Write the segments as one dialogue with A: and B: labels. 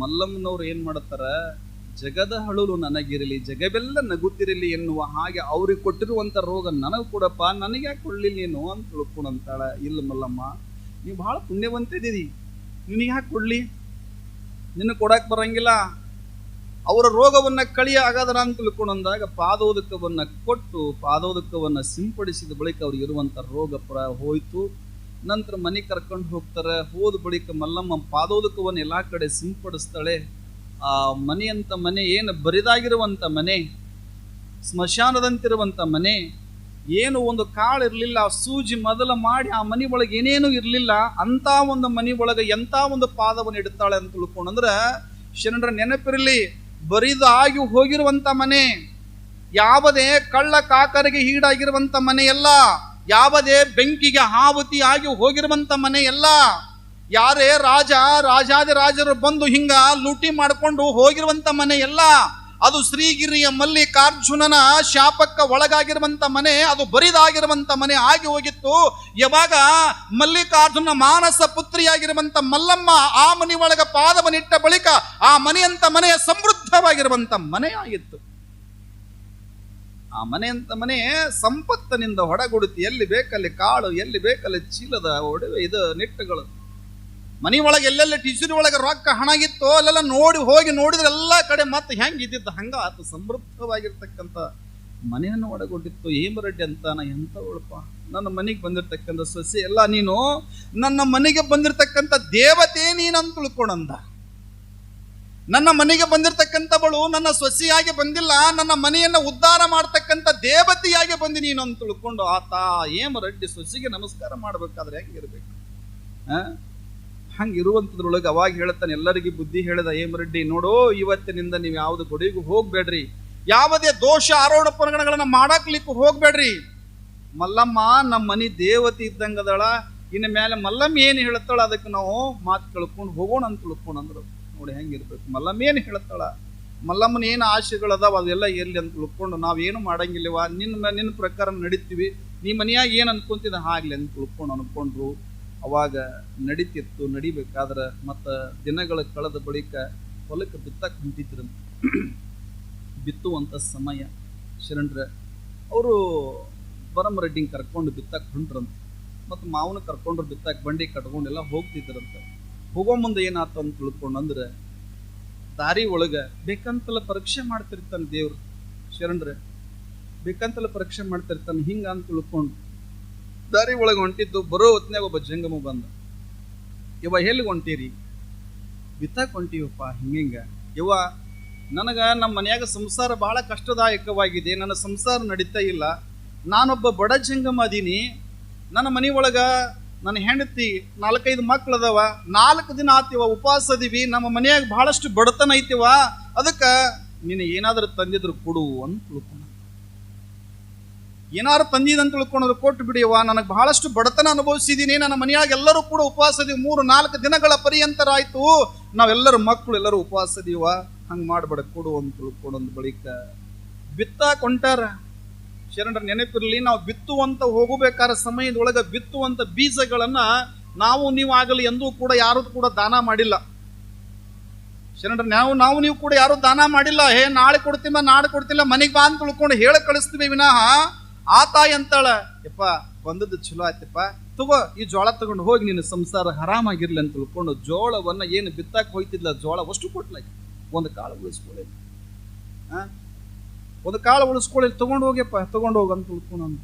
A: ಮಲ್ಲಮ್ಮನವ್ರು ಏನು ಮಾಡ್ತಾರೆ? ಜಗದ ಹಳುಲು ನನಗಿರಲಿ, ಜಗವೆಲ್ಲ ನಗುತ್ತಿರಲಿ ಎನ್ನುವ ಹಾಗೆ ಅವ್ರಿಗೆ ಕೊಟ್ಟಿರುವಂತ ರೋಗ ನನಗೆ ಕೊಡಪ್ಪ, ನನಗೆ ಯಾಕೆ ಕೊಡಲಿಲ್ಲ ನೀನು ಅಂತ ತಿಳ್ಕೊಂಡಂತಾಳ. ಇಲ್ಲ ಮಲ್ಲಮ್ಮ, ನೀವು ಬಹಳ ಪುಣ್ಯವಂತಿದ್ದೀರಿ ನಿನಗೆ ಯಾಕೆ ಕೊಡ್ಲಿ? ನಿನ್ನ ಕೊಡಕ್ಕೆ ಬರಂಗಿಲ್ಲ. ಅವರ ರೋಗವನ್ನ ಕಳಿಯ ಆಗದ್ರ ಅಂತ ತಿಳ್ಕೊಂಡಂದಾಗ ಪಾದೋದಕವನ್ನು ಕೊಟ್ಟು ಪಾದೋದಕವನ್ನು ಸಿಂಪಡಿಸಿದ ಬಳಿಕ ಅವ್ರಿಗೆ ಇರುವಂತ ರೋಗ ಪ್ರ ಹೋಯ್ತು. ನಂತರ ಮನೆ ಕರ್ಕೊಂಡು ಹೋಗ್ತಾರೆ. ಹೋದ ಬಳಿಕ ಮಲ್ಲಮ್ಮ ಪಾದೋದಕವನ್ನು ಎಲ್ಲ ಕಡೆ ಸಿಂಪಡಿಸ್ತಾಳೆ. ಆ ಮನೆಯಂಥ ಮನೆ ಏನು ಬರಿದಾಗಿರುವಂಥ ಮನೆ ಸ್ಮಶಾನದಂತಿರುವಂಥ ಮನೆ, ಏನು ಒಂದು ಕಾಳು ಇರಲಿಲ್ಲ, ಸೂಜಿ ಮೊದಲ ಮಾಡಿ ಆ ಮನೆ ಒಳಗೆ ಏನೇನು ಇರಲಿಲ್ಲ ಅಂಥ ಒಂದು ಮನೆ ಒಳಗೆ ಎಂಥ ಒಂದು ಪಾದವನ್ನು ಇಡ್ತಾಳೆ ಅಂತ ತಿಳ್ಕೊಂಡಂದ್ರೆ ಶರಣರ ನೆನಪಿರಲಿ, ಬರಿದಾಗಿ ಹೋಗಿರುವಂಥ ಮನೆ, ಯಾವುದೇ ಕಳ್ಳ ಕಾಕರಿಗೆ ಈಡಾಗಿರುವಂಥ ಮನೆಯಲ್ಲ. ಯಾವುದೇ ಬೆಂಕಿಗೆ ಆಹುತಿಯಾಗಿ ಆಗಿ ಹೋಗಿರುವಂತ ಮನೆಯಲ್ಲ ಯಾರೇ ರಾಜ, ರಾಜಾದಿ ರಾಜರು ಬಂದು ಹಿಂಗ ಲೂಟಿ ಮಾಡಿಕೊಂಡು ಹೋಗಿರುವಂತ ಮನೆಯಲ್ಲ ಅದು ಶ್ರೀಗಿರಿಯ ಮಲ್ಲಿಕಾರ್ಜುನನ ಶಾಪಕ್ಕ ಒಳಗಾಗಿರುವಂತ ಮನೆ, ಅದು ಬರಿದಾಗಿರುವಂತ ಮನೆ ಆಗಿ ಹೋಗಿತ್ತು. ಯಾವಾಗ ಮಲ್ಲಿಕಾರ್ಜುನ ಮಾನಸ ಪುತ್ರಿಯಾಗಿರುವಂತ ಮಲ್ಲಮ್ಮ ಆ ಮನೆ ಒಳಗ ಪಾದವನಿಟ್ಟ ಬಳಿಕ ಆ ಮನೆಯಂಥ ಮನೆಯ ಸಮೃದ್ಧವಾಗಿರುವಂತ ಮನೆ ಆಗಿತ್ತು ಆ ಮನೆಯಂತ ಮನೆ ಸಂಪತ್ತಿನಿಂದ ಹೊಡಗುಡುತಿ, ಎಲ್ಲಿ ಬೇಕಲ್ಲಿ ಕಾಳು, ಎಲ್ಲಿ ಬೇಕಲ್ಲಿ ಚೀಲದ ಒಡವೆ, ಇದು ನಿಟ್ಟುಗಳು. ಮನೆ ಒಳಗೆ ಎಲ್ಲೆಲ್ಲಿ ಟಿಸಿರಿ ಒಳಗೆ ರೊಕ್ಕ ಹಣ ಅಲ್ಲೆಲ್ಲ ನೋಡಿ ಹೋಗಿ ನೋಡಿದ್ರೆ ಎಲ್ಲ ಕಡೆ ಮತ್ತೆ ಹೆಂಗೆ ಇದ್ದಿದ್ದು, ಹಂಗೆ ಆತು. ಸಮೃದ್ಧವಾಗಿರ್ತಕ್ಕಂಥ ಮನೆಯನ್ನು ಒಳಗೊಂಡಿತ್ತು ಹೇಮರೆಡ್ಡಿ ನಾ ಎಂತ ಉಳಪ ನನ್ನ ಮನೆಗೆ ಬಂದಿರತಕ್ಕಂಥ ಸಸಿ ಎಲ್ಲ ನೀನು ನನ್ನ ಮನೆಗೆ ಬಂದಿರತಕ್ಕಂಥ ದೇವತೆ ನೀನಂತ ತಿಳ್ಕೊಂಡಂದ. ನನ್ನ ಮನೆಗೆ ಬಂದಿರತಕ್ಕಂಥವಳು ನನ್ನ ಸೊಸೆಯಾಗಿ ಬಂದಿಲ್ಲ, ನನ್ನ ಮನೆಯನ್ನ ಉದ್ಧಾರ ಮಾಡ್ತಕ್ಕಂಥ ದೇವತೆಯಾಗಿ ಬಂದಿ ನೀನು ಅಂತ ತಿಳ್ಕೊಂಡು ಆತ ರೆಡ್ಡಿ ಸೊಸಿಗೆ ನಮಸ್ಕಾರ ಮಾಡ್ಬೇಕಾದ್ರೆ ಹೆಂಗಿರ್ಬೇಕು ಹಂಗೆ ಇರುವಂಥದ್ರೊಳಗೆ ಅವಾಗ ಹೇಳ್ತಾನೆ, ಎಲ್ಲರಿಗೂ ಬುದ್ಧಿ ಹೇಳಿದ ಹೇಮರೆಡ್ಡಿ ನೋಡು, ಇವತ್ತಿನಿಂದ ನೀವು ಯಾವುದು ಗುಡಿಗೂ ಹೋಗ್ಬೇಡ್ರಿ. ಯಾವುದೇ ದೋಷ ಆರೋಪ ಪ್ರಕರಣಗಳನ್ನ ಮಾಡಾಕ್ಲಿಕ್ಕೆ ಹೋಗ್ಬೇಡ್ರಿ. ಮಲ್ಲಮ್ಮ ನಮ್ಮ ಮನೆ ದೇವತೆ ಇದ್ದಂಗದಳ ಇನ್ನು ಮೇಲೆ ಮಲ್ಲಮ್ಮ ಏನು ಹೇಳ್ತಾಳ ಅದಕ್ಕೆ ನಾವು ಮಾತು ಕಳ್ಕೊಂಡು ಹೋಗೋಣ ಅಂತ ತಿಳ್ಕೊಂಡು ಅಂದ್ರು ನೋಡಿ ಹೆಂಗಿರ್ಬೇಕು. ಮಲ್ಲಮ್ಮ ಏನು ಹೇಳ್ತಾಳ? ಮಲ್ಲಮ್ಮನ ಏನು ಆಶೆಗಳದಾವ ಅದೆಲ್ಲ ಎಲ್ಲಿ ಅಂತ ತಿಳ್ಕೊಂಡು ನಾವೇನು ಮಾಡಂಗಿಲ್ಲವ ನಿನ್ನ ನಿನ್ನ ಪ್ರಕಾರ ನಡಿತೀವಿ. ನೀ ಮನೆಯಾಗ ಏನು ಅನ್ಕೊಂತಿದ್ದ ಆಗ್ಲಿ ಅಂತ ಉಳ್ಕೊಂಡು ಅನ್ಕೊಂಡ್ರು. ಅವಾಗ ನಡೀತಿತ್ತು, ನಡಿಬೇಕಾದ್ರೆ ಮತ್ತು ದಿನಗಳ ಕಳೆದ ಬಳಿಕ ಹೊಲಕ್ಕೆ ಬಿತ್ತಕ್ಕೆ ಹೊಂಟಿದ್ರು. ಬಿತ್ತುವಂಥ ಸಮಯ. ಶರಣರ, ಅವರು ಬರಮರೆಡ್ಡಿಂಗ್ ಕರ್ಕೊಂಡು ಬಿತ್ತಕ್ಕೆ ಹೊಂಟ್ರಂತ. ಮತ್ತು ಮಾವನ ಕರ್ಕೊಂಡ್ರು ಬಿತ್ತಕ್ಕೆ ಬಂಡಿ ಕಟ್ಕೊಂಡೆಲ್ಲ ಹೋಗ್ತಿದ್ರಂತ. ಹೋಗೋ ಮುಂದೆ ಏನಾಯ್ತು ಅಂತ ತಿಳ್ಕೊಂಡು ಅಂದ್ರೆ ದಾರಿ ಒಳಗೆ ಬೇಕಂತಲ್ಲ ಪರೀಕ್ಷೆ ಮಾಡ್ತಿರ್ತಾನೆ ದೇವ್ರು. ಶರಣ್ರೆ, ಬೇಕಂತಲ್ಲ ಪರೀಕ್ಷೆ ಮಾಡ್ತಿರ್ತಾನೆ ಹಿಂಗ ಅಂತ ತಿಳ್ಕೊಂಡು, ದಾರಿ ಒಳಗೆ ಹೊಂಟಿದ್ದು ಬರೋ ಹೊತ್ನ್ಯಾಗ ಒಬ್ಬ ಜಂಗಮ ಬಂದ. ಇವ ಎಲ್ಲಿಗೆ ಹೊಂಟೀರಿ? ಬಿತ್ತಾಕ್ ಹೊಂಟೀವಪ್ಪ ಹಿಂಗೆ ಇವ ನನಗೆ ನಮ್ಮ ಮನೆಯಾಗ ಸಂಸಾರ ಬಹಳ ಕಷ್ಟದಾಯಕವಾಗಿದೆ, ನನ್ನ ಸಂಸಾರ ನಡೀತಾ ಇಲ್ಲ. ನಾನೊಬ್ಬ ಬಡ ಜಂಗಮ ಅದೀನಿ. ನನ್ನ ಮನೆ ಒಳಗ ನನ್ನ ಹೆಂಡತಿ, ನಾಲ್ಕೈದು ಮಕ್ಳು ಅದಾವ ನಾಲ್ಕು ದಿನ ಆತಿವ, ಉಪವಾಸ ಅದೀವಿ, ನಮ್ಮ ಮನೆಯಾಗ ಬಹಳಷ್ಟು ಬಡತನ ಐತಿವ, ಅದಕ್ಕೆ ನೀನು ಏನಾದರೂ ತಂದಿದ್ರು ಕೊಡು ಅಂತ ತಿಳ್ಕೊಂಡ. ಏನಾರು ತಂದಿದ್ ಅಂತ ತಿಳ್ಕೊಂಡ್ರು ಕೊಟ್ಟು ಬಿಡಿಯವ ನನಗೆ ಬಹಳಷ್ಟು ಬಡತನ ಅನುಭವಿಸಿದ್ದೀನಿ ನನ್ನ ಮನೆಯಾಗ ಎಲ್ಲರೂ ಕೂಡ ಉಪವಾಸ ಇದೀವಿ ಮೂರು, ನಾಲ್ಕು ದಿನಗಳ ಪರ್ಯಂತರ ಆಯ್ತು ನಾವೆಲ್ಲರೂ ಮಕ್ಕಳು, ಎಲ್ಲರೂ ಉಪವಾಸ ಇದೀವ ಹಂಗೆ ಮಾಡಬೇಡ ಕೊಡು ಅಂತ ತಿಳ್ಕೊಂಡೊಂದು ಬಳಿಕ ಬಿತ್ತಾಕ್ ಹೊಂಟಾರ ಶರಣರ ನೆನಪಿರಲಿ, ನಾವು ಬಿತ್ತುವಂತ ಹೋಗಬೇಕಾದ ಸಮಯದೊಳಗೆ ಬಿತ್ತುವಂತ ಬೀಜಗಳನ್ನ ನಾವು ನೀವು ಆಗಲಿ ಎಂದೂ ಕೂಡ ಯಾರು ಕೂಡ ದಾನ ಮಾಡಿಲ್ಲ. ಶರಣರ, ನಾವು ನಾವು ನೀವು ಕೂಡ ಯಾರು ದಾನ ಮಾಡಿಲ್ಲ. ಹೇ, ನಾಳೆ ಕೊಡ್ತೀವ ನಾಳೆ ಕೊಡ್ತಿಲ್ಲ ಮನೆಗೆ ಬಾ ಅಂತ ಉಳ್ಕೊಂಡು ಹೇಳ ಕಳಿಸ್ತೀವಿ ವಿನಃ, ಆ ತಾಯಿ ಅಂತಾಳ, ಯಪ್ಪ, ಬಂದದ್ದು ಚಲೋ ಆಯ್ತಪ್ಪ, ತಗೋ, ಈ ಜೋಳ ತಗೊಂಡು ಹೋಗಿ, ನಿನ್ನ ಸಂಸಾರ ಆರಾಮಾಗಿರ್ಲಿ ಅಂತ ತಿಳ್ಕೊಂಡು ಜೋಳವನ್ನ ಏನು ಬಿತ್ತಾಕ ಹೋಯ್ತಿದ್ಲ, ಜೋಳ ಅಷ್ಟು ಕೊಟ್ಲಾಗಿ ಒಂದು ಕಾಳು ಉಳಿಸ್ಕೊಳ್ಳಿ. ಆ? ಒಂದು ಕಾಳು ಉಳಿಸ್ಕೊಳ್ಳಿ ತಗೊಂಡು ಹೋಗ್ಯಪ್ಪ, ತಗೊಂಡು ಹೋಗು ಅಂತ ನಾನು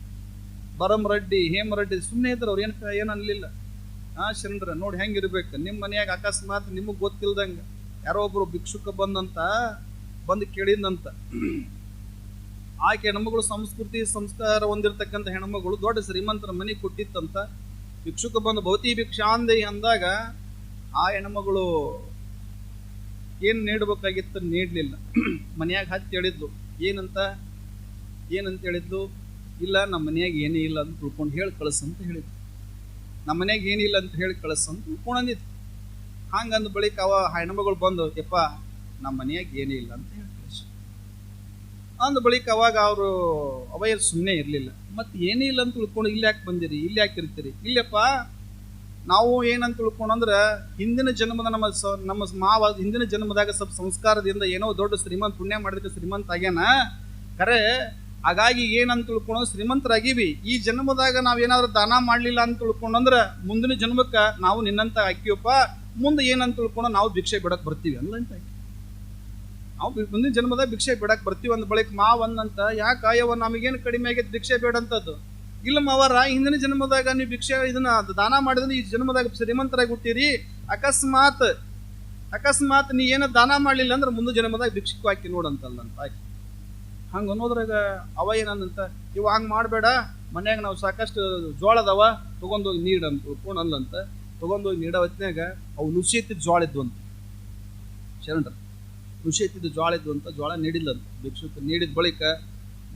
A: ಬರಮ್ ರೆಡ್ಡಿ, ಹೇಮ ರೆಡ್ಡಿ ಸುಮ್ಮನೆ ಇದ್ರು ಅವ್ರು, ಏನು ಏನು ಅನ್ಲಿಲ್ಲ. ಆ, ಶರಣರ, ನೋಡಿ ಹೆಂಗಿರ್ಬೇಕು ನಿಮ್ಮ ಮನೆಯಾಗ ಅಕಸ್ಮಾತ್ ನಿಮಗೆ ಗೊತ್ತಿಲ್ದಂಗ ಯಾರೋ ಒಬ್ರು ಭಿಕ್ಷುಕ ಬಂದಂತ, ಬಂದು ಕೇಳಿದಂತ ಆಕೆ ಹೆಣ್ಮಗಳು ಸಂಸ್ಕೃತಿ, ಸಂಸ್ಕಾರ ಹೊಂದಿರತಕ್ಕಂಥ ಹೆಣ್ಮಗಳು ದೊಡ್ಡ ಶ್ರೀಮಂತರ ಮನೆ ಕೊಟ್ಟಿತ್ತಂತ. ಭಿಕ್ಷುಕ ಬಂದು ಭೌತಿ ಭಿಕ್ಷಾಂದೆ ಅಂದಾಗ ಆ ಹೆಣ್ಮಗಳು ಏನು ನೀಡಬೇಕಾಗಿತ್ತು ನೀಡಲಿಲ್ಲ. ಮನೆಯಾಗ ಹತ್ತಿ ಹೇಳಿದ್ಲು ಏನಂತ ಏನಂತ ಹೇಳಿದ್ಲು? ಇಲ್ಲ, ನಮ್ಮ ಮನೆಯಾಗ ಏನೇ ಇಲ್ಲ ಅಂತ ತಿಳ್ಕೊಂಡು ಹೇಳಿ ಕಳಿಸಂತ ಹೇಳಿದ್ಲು. ನಮ್ಮ ಮನೆಯಾಗ ಏನಿಲ್ಲ ಅಂತ ಹೇಳಿ ಕಳಿಸಂತ ತಿಳ್ಕೊಂಡು ಅಂದಿತ್ತು ಹಂಗಂದ ಬಳಿಕ ಅವ ಹೆಣ್ಮಗಳು ಬಂದು, ಯಪ್ಪ, ನಮ್ಮ ಮನೆಯಾಗ ಏನೇ ಇಲ್ಲ ಅಂತ ಹೇಳಿ ಕಳಿಸು. ಅಂದ ಬಳಿಕ ಅವಾಗ ಅವರು ಅವಯ್ಯ ಸುಮ್ಮನೆ ಇರಲಿಲ್ಲ. ಮತ್ತೆ ಏನೇ ಇಲ್ಲ ಅಂತ ತಿಳ್ಕೊಂಡು ಇಲ್ಲಿ ಯಾಕೆ ಬಂದಿರಿ ಇಲ್ಲಿ ಯಾಕೆ ಇರ್ತೀರಿ? ಇಲ್ಲಪ್ಪ ನಾವು ಏನಂತ ತಿಳ್ಕೊಂಡ್ರೆ ಹಿಂದಿನ ಜನ್ಮದ ನಮ್ಮ ಸ, ನಮ್ಮ ಮಾವ ಹಿಂದಿನ ಜನ್ಮದಾಗ ಸ್ವಲ್ಪ ಸಂಸ್ಕಾರದಿಂದ ಏನೋ ದೊಡ್ಡ ಶ್ರೀಮಂತ, ಪುಣ್ಯ ಮಾಡಿದಕ್ಕೆ ಶ್ರೀಮಂತ ಆಗ್ಯಾನ. ಖರೆ, ಹಾಗಾಗಿ ಏನಂತ ತಿಳ್ಕೊಂಡು ಶ್ರೀಮಂತರಾಗಿವಿ. ಈ ಜನ್ಮದಾಗ ನಾವು ಏನಾದ್ರು ದಾನ ಮಾಡಲಿಲ್ಲ ಅಂತ ತಿಳ್ಕೊಂಡಂದ್ರೆ ಮುಂದಿನ ಜನ್ಮಕ್ಕೆ ನಾವು ನಿನ್ನಂತ ಹಾಕಿವಪ್ಪ ಮುಂದೆ ಏನಂತ ತಿಳ್ಕೊಂಡು ನಾವು ಭಿಕ್ಷೆ ಬಿಡಕ್ಕೆ ಬರ್ತೀವಿ ಆಕಿ. ನಾವು ಮುಂದಿನ ಜನ್ಮದಾಗ ಭಿಕ್ಷೆ ಬಿಡಕ್ಕೆ ಬರ್ತೀವಿ ಅಂದ ಬಳಿಕ ಮಾವ ಅಂದಂತ ಯಾಕ ಅಯ್ಯವ ನಮಗೇನು ಕಡಿಮೆ ಆಗೈತೆ, ಭಿಕ್ಷೆ ಬೇಡಂತದ್ದು ಇಲ್ಲ ಅವರ, ಹಿಂದಿನ ಜನ್ಮದಾಗ ನೀವು ಭಿಕ್ಷೆ ಇದನ್ನ ದಾನ ಮಾಡಿದ್ರೆ ಈ ಜನ್ಮದಾಗ ಶ್ರೀಮಂತರಾಗಿ ಹುಟ್ಟಿರಿ. ಅಕಸ್ಮಾತ್ ಅಕಸ್ಮಾತ್ ನೀ ಏನ ದಾನ ಮಾಡಲಿಲ್ಲ ಅಂದ್ರೆ ಮುಂದೆ ಜನ್ಮದಾಗ ಭಿಕ್ಷಕ್ಕೆ ಹಾಕಿ ನೋಡಂತಲ್ಲ ಅಂತ ಆಕಿ ಹಂಗ ಅನ್ನೋದ್ರಾಗ ಅವ ಏನಂದಂತ, ಇವ ಹಂಗ್ ಮಾಡಬೇಡ, ಮನ್ಯಾಗ ನಾವು ಸಾಕಷ್ಟು ಜೋಳದವ, ತಗೊಂಡೋಗಿ ನೀಡಂತ ಉಟ್ಕೊಂಡಲ್ಲಂತ ತಗೊಂಡೋಗಿ ನೀಡೋ ಹೊತ್ನ್ಯಾಗ ಅವು ನುಸಿ ಎತ್ತಿದ ಜೋಳ ಇದ್ವು ಅಂತ ಶರಣರ ನುಸಿ ಎತ್ತಿದ ಜೋಳ ಇದ್ವು ಅಂತ ಜೋಳ ನೀಡಿಲ್ಲಂತ. ಭಿಕ್ಷುಕ ನೀಡಿದ ಬಳಿಕ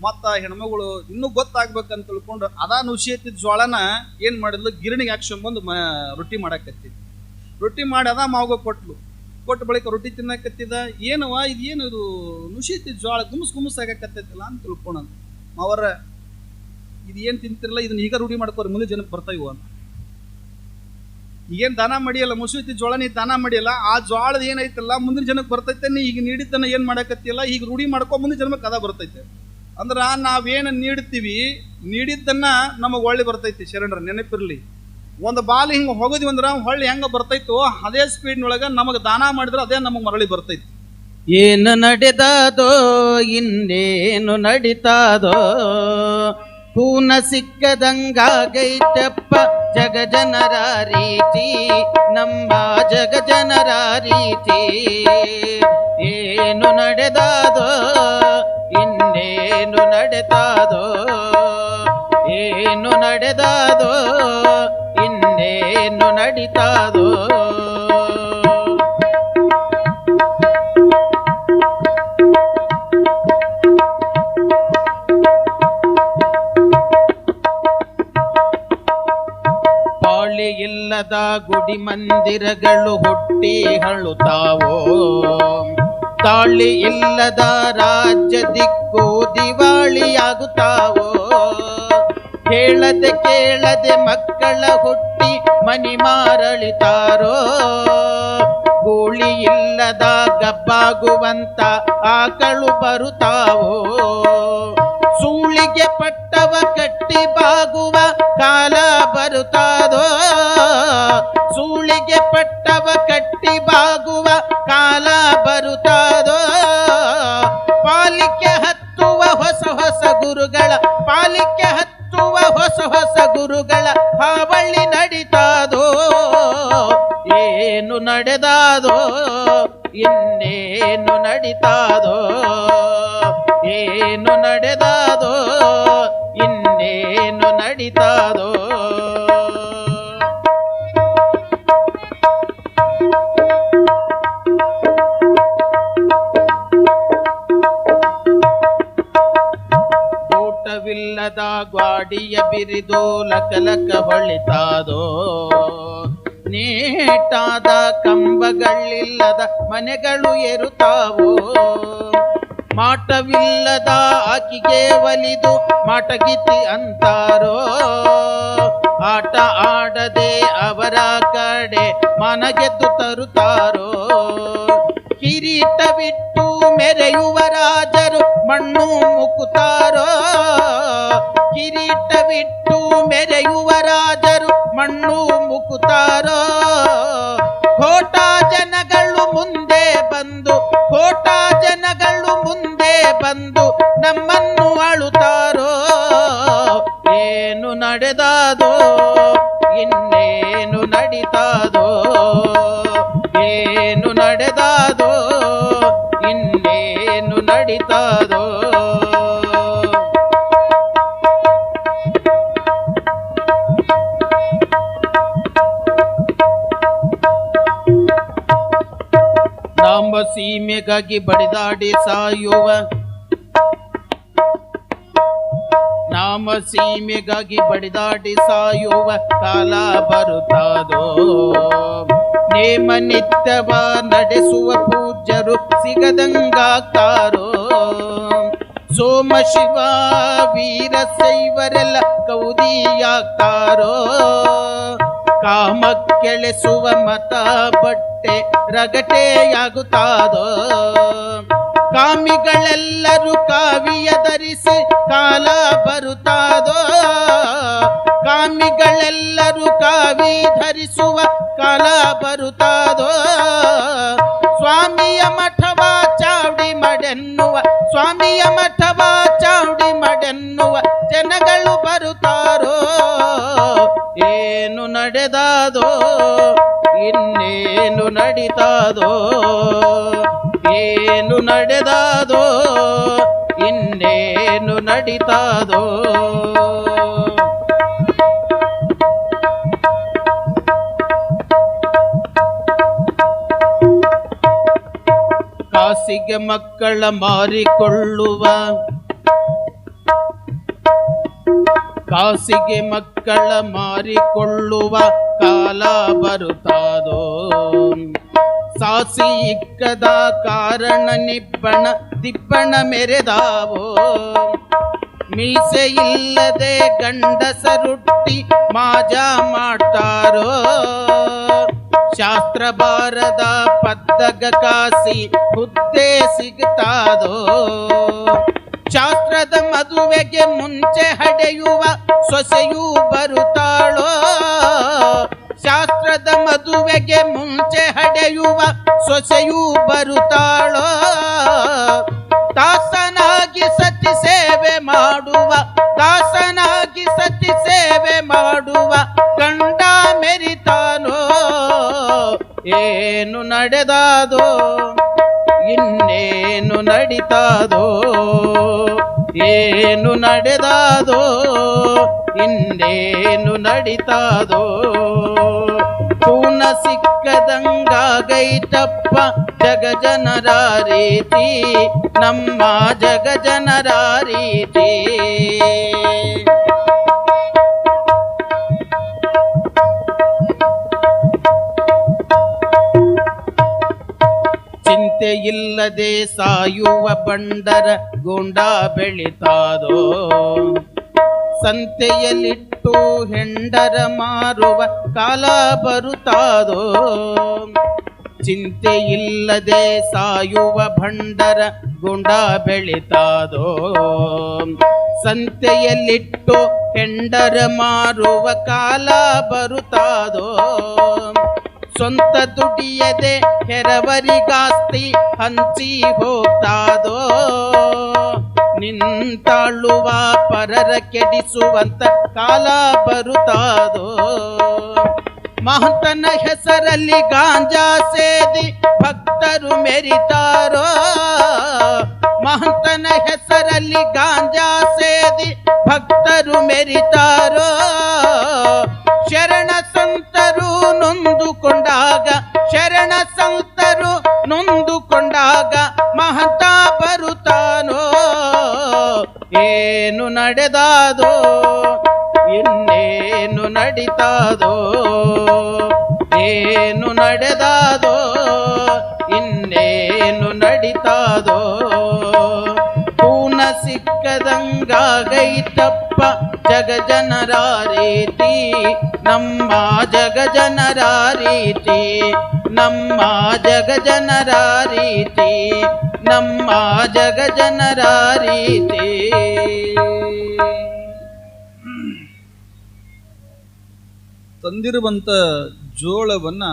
A: ಮತ್ತ ಹೆಣ್ಮಗಳು ಇನ್ನೂ ಗೊತ್ತಾಗ್ಬೇಕಂತ ತಿಳ್ಕೊಂಡು ಅದ ನುಸಿ ಎತ್ತಿದ ಜೋಳನ ಏನು ಮಾಡಿದ್ಲು? ಗಿರಣಿಗೆ ಹಾಕ್ಸ್ಕೊಂಬಂದು ಮ, ರೊಟ್ಟಿ ಮಾಡಾಕತ್ತಿದ್ ರೊಟ್ಟಿ ಮಾಡಿ ಅದ ಮಾವ ಕೊಟ್ಲು. ಕೊಟ್ಟ ಬಳಿಕ ರೊಟ್ಟಿ ತಿನ್ನಕತ್ತಿದ. ಏನವ ಇದೇನು ಇದು ನುಸಿ ಎತ್ತಿದ ಜೋಳ ಗುಮ್ಸ್ ಗುಮ್ಸ್ ಆಗಾಕತ್ತೈತಿಲ್ಲ ಅಂತ ತಿಳ್ಕೊಂಡ ಅವರ ಇದು ಏನು ತಿಂತಿರಲ್ಲ ಇದನ್ನ ಈಗ ರೂಢಿ ಮಾಡ್ಕೋರಿ, ಮುಂದೆ ಜನಕ್ಕೆ ಬರ್ತಾ ಅಂತ. ಈಗೇನ್ ದಾನ ಮಾಡಿಯಲ್ಲ? ಮುಸುತಿ ಜೋಳ ನೀ ದಾನ ಮಾಡಿಯಲ್ಲ? ಆ ಜೋಳದ ಏನೈತಲ್ಲ ಮುಂದಿನ ಜನಕ್ಕೆ ಬರ್ತೈತೆ ನೀ ಈಗ ನೀಡಿದ್ದನ್ನ ಏನು ಮಾಡಕತ್ತಿಯಲ್ಲ? ಈಗ ರೂಢಿ ಮಾಡ್ಕೊ ಮುಂದಿನ ಜನ್ಮಕ್ಕೆ ಅದ ಬರ್ತೈತೆ. ಅಂದ್ರ ನಾವೇನು ನೀಡ್ತೀವಿ, ನೀಡಿದ್ದನ್ನ ನಮಗೆ ಒಳ್ಳೆ ಬರ್ತೈತಿ ಶರಣರ, ನೆನಪಿರ್ಲಿ. ಒಂದು ಬಾಲ್ ಹಿಂಗೆ ಹೋಗಿದ್ವಿ ಅಂದ್ರೆ ಹೊಳ್ಳಿ ಹೆಂಗ ಬರ್ತೈತೋ ಅದೇ ಸ್ಪೀಡ್ನೊಳಗೆ ನಮಗೆ ದಾನ ಮಾಡಿದ್ರೆ ಅದೇ ನಮಗೆ ಮರಳಿ ಬರ್ತೈತಿ.
B: ಏನು ನಡೆದಾದೋ ಇನ್ನೇನು ನಡಿತಾದೋ ಪೂನ ಸಿಕ್ಕದಂಗಾಗೈತಪ್ಪ ಜಗ ಜನರ ರೀತಿ, ನಮ್ಮ ಜಗ ಜನರ ರೀತಿ. ಏನು ನಡೆದಾದೋ ಇನ್ನೇನು ನಡೆದಾದೋ, ಏನು ನಡೆದಾದೋ, ಇನ್ನೇನು ನಡೀತಾದೋ. ಇಲ್ಲದ ಗುಡಿ ಮಂದಿರಗಳು ಹುಟ್ಟಿ ಹಳುತ್ತಾವೋ ತಾಳಿ ಇಲ್ಲದ ರಾಜ್ಯ ದಿಕ್ಕು ದಿವಾಳಿಯಾಗುತ್ತಾವೋ? ಹೇಳದೆ ಕೇಳದೆ ಮಕ್ಕಳ ಹುಟ್ಟಿ ಮನಿ ಮಾರಳಿತಾರೋ? ಗೂಳಿ ಇಲ್ಲದ ಗಬ್ಬಾಗುವಂತ ಆಕಳು ಬರುತ್ತಾವೋ? ಸೂಳಿಗೆ ಪಟ್ಟವ ಕಟ್ಟಿ ಬಾಗುವ ಕಾಲ ಬರುತ್ತಾದೋ? ಸೂಳಿಗೆ ಪಟ್ಟವ ಕಟ್ಟಿ ಬಾಗುವ ಕಾಲ ಬರುತ್ತಾದೋ ನಡೆದಾದೋ ಇನ್ನೇನು ನಡೀತಾದೋ ಏನು ನಡೆದಾದೋ ಇನ್ನೇನು ನಡೀತಾದೋ. ಊಟವಿಲ್ಲದ ಗ್ವಾಡಿಯ ಬಿರಿದು ಲಕಲಕ ಹೊಳಿತಾದೋ ನೇಟಾದ ಕಂಬಗಳಿಲ್ಲದ ಮನೆಗಳು ಏರುತ್ತಾವೋ ಮಾಟವಿಲ್ಲದ ಆಕಿಗೆ ಒಲಿದು ಮಾಟಗಿತಿ ಅಂತಾರೋ? ಆಟ ಆಡದೆ ಅವರ ಕಡೆ ಮನಗೆದ್ದು ತರುತ್ತಾರೋ? ಕಿರೀಟ ಬಿಟ್ಟು ಮೆರೆಯುವ ರಾಜರು ಮಣ್ಣು ಮುಕ್ಕುತ್ತಾರೋ ಕಿರೀಟ ಬಿಟ್ಟು ಮೆರೆಯುವ ರಾಜರು ಮಣ್ಣು ಮುಕ್ಕುತ್ತಾರೋ ಕೋಟಾ ಜನಗಳು ಮುಂದೆ ಬಂದು, ಕೋಟಾ ಜನಗಳು ಮುಂದೆ ಬಂದು ನಮ್ಮನ್ನು ಆಳುತ್ತಾರೋ ಏನು ನಡೆದಾದೋ, ಇನ್ನೇನು ನಡಿತಾದೋ ಇನ್ನೇನು ನಮ್ಮ ಸೀಮೆಗಾಗಿ ಬಡಿದಾಡಿ ಸಾಯುವ. ನಾಮ ಸೀಮೆಗಾಗಿ ಬಡಿದಾಡಿ ಸಾಯುವ ಕಾಲ ಬರುತ್ತದೋ? ನೇಮ ನಿತ್ಯವ ನಡೆಸುವ ಪೂಜ್ಯರು ಸಿಗದಂಗಾಕಾರೋ ಸೋಮ ಶಿವ ವೀರ ಶೈವರೆಲ್ಲ ಕೌದಿಯಾಗ್ತಾರೋ ಕಾಮ ಕೆಳೆಸುವ ಮತ ಬಟ್ಟೆ ರಗಟೆಯಾಗುತ್ತಾದೋ? ಕಾಮಿಗಳೆಲ್ಲರೂ ಕಾವಿಯ ಧರಿಸಿ ಕಾಲ ಬರುತ್ತಾದೋ? ಕಾಮಿಗಳೆಲ್ಲರೂ ಕಾವಿ ಧರಿಸುವ ಕಾಲ ಬರುತ್ತಾದೋ? ನಡೆದಾದೋ ಇನ್ನೇನು ನಡೀತಾದೋ ಏನು ನಡೆದಾದೋ ಇನ್ನೇನು ನಡೀತಾದೋ. ಕಾಸಿಗೆ ಮಕ್ಕಳ ಮಾರಿಕೊಳ್ಳುವ ಕಾಸಿಗೆ ಮಕ್ಕಳ ಮಾರಿಕೊಳ್ಳುವ ಕಾಲ ಬರುತ್ತಾದೋ? ಸಾಸಿ ಇಕ್ಕದ ಕಾರಣ ನಿಪ್ಪಣ ದಿಪ್ಪಣ ಮೆರೆದಾವೋ? ಮೀಸೆ ಇಲ್ಲದೆ ಗಂಡಸರುಟ್ಟಿ ಮಾಜ ಮಾಡ್ತಾರೋ? ಶಾಸ್ತ್ರ ಬಾರದ ಪದ್ದಗ ಕಾಸಿ ಹುದ್ದೆ ಸಿಗ್ತಾದೋ? ಶಾಸ್ತ್ರದ ಮದುವೆಗೆ ಮುಂಚೆ ಹಡೆಯುವ ಸೊಸೆಯೂ ಬರುತ್ತಾಳೋ? ಶಾಸ್ತ್ರದ ಮದುವೆಗೆ ಮುಂಚೆ ಹಡೆಯುವ ಸೊಸೆಯೂ ಬರುತ್ತಾಳೋ? ದಾಸನಾಗಿ ಸತಿ ಸೇವೆ ಮಾಡುವ, ದಾಸನಾಗಿ ಸತಿ ಸೇವೆ ಮಾಡುವ ಗಂಡ ಮೆರಿತಾನೋ? ಏನು ನಡೆದಾದೋ? ಇನ್ನೇನು ನಡೀತಾದೋ, ಏನು ನಡೆದಾದೋ, ಇನ್ನೇನು ನಡೀತಾದೋ. ಕೂನ ಸಿಕ್ಕದಂಗಾಗೈತಪ್ಪ ಜಗ ಜನರ ರೀತಿ, ನಮ್ಮ ಜಗ ಜನರ ರೀತಿ. ಚಿಂತೆ ಇಲ್ಲದೆ ಸಾಯುವ ಬಂಡರ ಗುಂಡ ಬೆಳಿತಾದೋ? ಸಂತೆಯಲ್ಲಿಟ್ಟು ಹೆಂಡರ ಮಾರುವ ಕಾಲ ಬರುತ್ತಾದೋ? ಚಿಂತೆ ಇಲ್ಲದೆ ಸಾಯುವ ಭಂಡರ ಗುಂಡ ಬೆಳಿತಾದೋ? ಸಂತೆಯಲ್ಲಿಟ್ಟು ಹೆಂಡರ ಮಾರುವ ಕಾಲ ಬರುತ್ತಾದೋ? ಸ್ವಂತ ದುಡಿಯದೆ ಹೆರವರಿಗಾಸ್ತಿ ಹಂಚಿ ಹೋಗ್ತಾದೋ ನಿಂತಾಳುವ ಪರರ ಕೆಡಿಸುವಂತ ಕಾಲ ಬರುತ್ತಾದೋ? ಮಹಂತನ ಹೆಸರಲ್ಲಿ ಗಾಂಜಾ ಸೇದಿ ಭಕ್ತರು ಮೆರಿತಾರೋ? ಮಹಂತನ ಹೆಸರಲ್ಲಿ ಗಾಂಜಾ ಸೇದಿ ಭಕ್ತರು ಮೆರಿತಾರೋ? ಶರಣ ಸಂತರು ನೊಂದುಕೊಂಡಾಗ, ಶರಣ ಸಂತರು ನೊಂದುಕೊಂಡಾಗ ಮಹಂತ ಬರುತ್ತಾನೋ? ಏನು ನಡೆದಾದೋ? ಇನ್ನೇನು ನಡೀತಾದೋ? ಏನು ನಡೆದಾದೋ? ಇನ್ನೇನು ನಡೀತಾದೋ? ಸಿಕ್ಕದಂಗಾಗೈತಪ್ಪ. ಜಗ ಜನರ ರೀತಿ ನಮ್ಮ ಜಗ ಜನರ ರೀತಿ ನಮ್ಮ ಜಗ ಜನರ ರೀತಿ ನಮ್ಮ ಜಗ ಜನರ ರೀತಿ
A: ತಂದಿರುವಂತ ಜೋಳವನ್ನ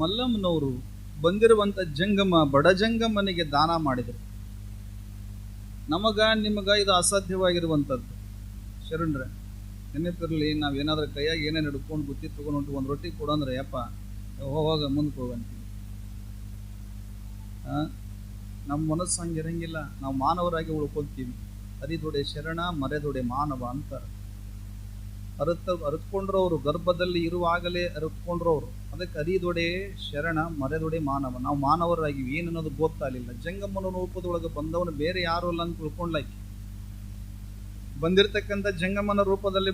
A: ಮಲ್ಲಮ್ಮನವರು ಬಂದಿರುವಂತ ಜಂಗಮ ಬಡ ಜಂಗಮನಿಗೆ ದಾನ ಮಾಡಿದರು. ನಮಗ, ನಿಮಗ ಇದು ಅಸಾಧ್ಯವಾಗಿರುವಂಥದ್ದು ಶರಣರೇ ನೆನಪಿರಲಿ ನಾವೇನಾದ್ರೂ ಕೈಯಾಗಿ ಏನೇನು ಹಿಡ್ಕೊಂಡು ಬುತ್ತಿ ತೊಗೊಂಡು ಒಂದು ರೊಟ್ಟಿ ಕೊಡಂದ್ರೆ ಯಪ್ಪ ಹೋಗ ಮುಂದಕ್ಕೆ ಹೋಗಂತೀವಿ? ನಮ್ಮ ಮನಸ್ಸು ಹಂಗೆ ನಾವು ಮಾನವರಾಗಿ ಉಳ್ಕೊಳ್ತೀವಿ ಅರಿದೊಡೆ ಶರಣ, ಮರೆದೊಡೆ ಮಾನವ ಅಂತ ಅರತ, ಅರತ್ಕೊಂಡ್ರವ್ರು, ಗರ್ಭದಲ್ಲಿ ಇರುವಾಗಲೇ ಅರತ್ಕೊಂಡ್ರವ್ರು, ಅದಕ್ಕೆ ಅರಿದೊಡೆ ಶರಣ, ಮರೆದೊಡೆ ಮಾನವ. ನಾವು ಮಾನವರಾಗಿವಿ, ಏನನ್ನೋದು ಗೊತ್ತಾಗಲಿಲ್ಲ. ಜಂಗಮ್ಮನ ರೂಪದೊಳಗೆ ಬಂದವನು ಬೇರೆ ಯಾರು ಅಲ್ಲ ಅಂತ ತಿಳ್ಕೊಂಡ್ಲಾಕಿ ಬಂದಿರತಕ್ಕಂಥ ಜಂಗಮನ ರೂಪದಲ್ಲಿ